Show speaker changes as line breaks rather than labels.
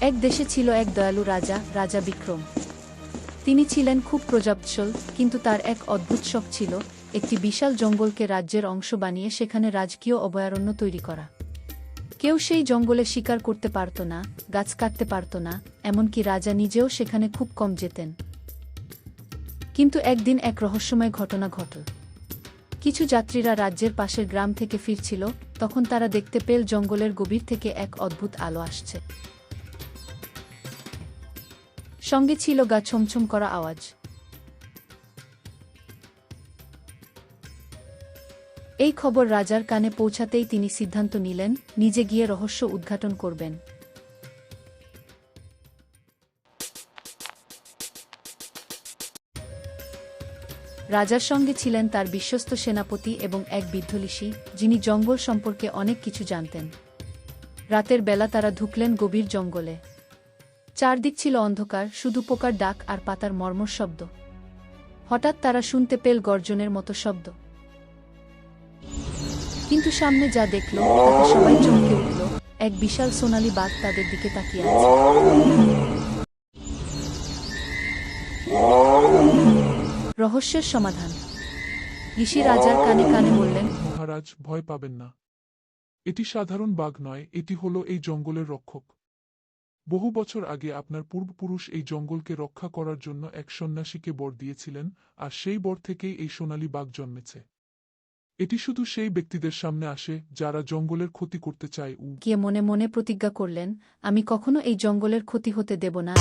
এক দেশে ছিল এক দয়ালু রাজা রাজা বিক্রম। তিনি ছিলেন খুব প্রজাপশল কিন্তু তার এক অদ্ভুত শখ ছিল একটি বিশাল জঙ্গলকে রাজ্যের অংশ বানিয়ে সেখানে রাজকীয় অভয়ারণ্য তৈরি করা। কেউ সেই জঙ্গলে শিকার করতে পারত না, গাছ কাটতে পারত না, এমনকি রাজা নিজেও সেখানে খুব কম যেতেন। কিন্তু একদিন এক রহস্যময় ঘটনা ঘটল। কিছু যাত্রীরা রাজ্যের পাশের গ্রাম থেকে ফিরছিল, তখন তারা দেখতে পেল জঙ্গলের গভীর থেকে এক অদ্ভুত আলো আসছে। সঙ্গে ছিল গা ছমছম করা আওয়াজ। এই খবর রাজার কানে পৌঁছাতেই তিনি সিদ্ধান্ত নিলেন, নিজে গিয়ে রহস্য উদ্ঘাটন করবেন। রাজার সঙ্গে ছিলেন তার বিশ্বস্ত সেনাপতি এবং এক বৃদ্ধলিসি যিনি জঙ্গল সম্পর্কে অনেক কিছু জানতেন। রাতের বেলা তারা ঢুকলেন গভীর জঙ্গলে। চারদিক ছিল অন্ধকার, শুধু পোকার ডাক আর পাতার মর্মর শব্দ। হঠাৎ তারা শুনতে পেল গর্জনের মতো শব্দ। কিন্তু সামনে যা দেখল, তাতে সবাই চমকে উঠল। এক বিশাল সোনালী বাঘ তাদের দিকে তাকিয়ে আছে। রহস্যের সমাধান। ঋষি রাজার কানে কানে বললেন
মহারাজ ভয় পাবেন না। এটি সাধারণ বাঘ নয় এটি হলো এই জঙ্গলের রক্ষক। বহু বছর আগে আপনার পূর্বপুরুষ এই জঙ্গলকে রক্ষা করার জন্য এক সন্ন্যাসীকে বর দিয়েছিলেন আর সেই বর থেকেই এই সোনালী বাঘ জন্মেছে। এটি শুধু সেই ব্যক্তিদের সামনে আসে যারা জঙ্গলের ক্ষতি করতে চায়। উ
গিয়ে মনে মনে প্রতিজ্ঞা করলেন আমি কখনো এই জঙ্গলের ক্ষতি হতে দেব না।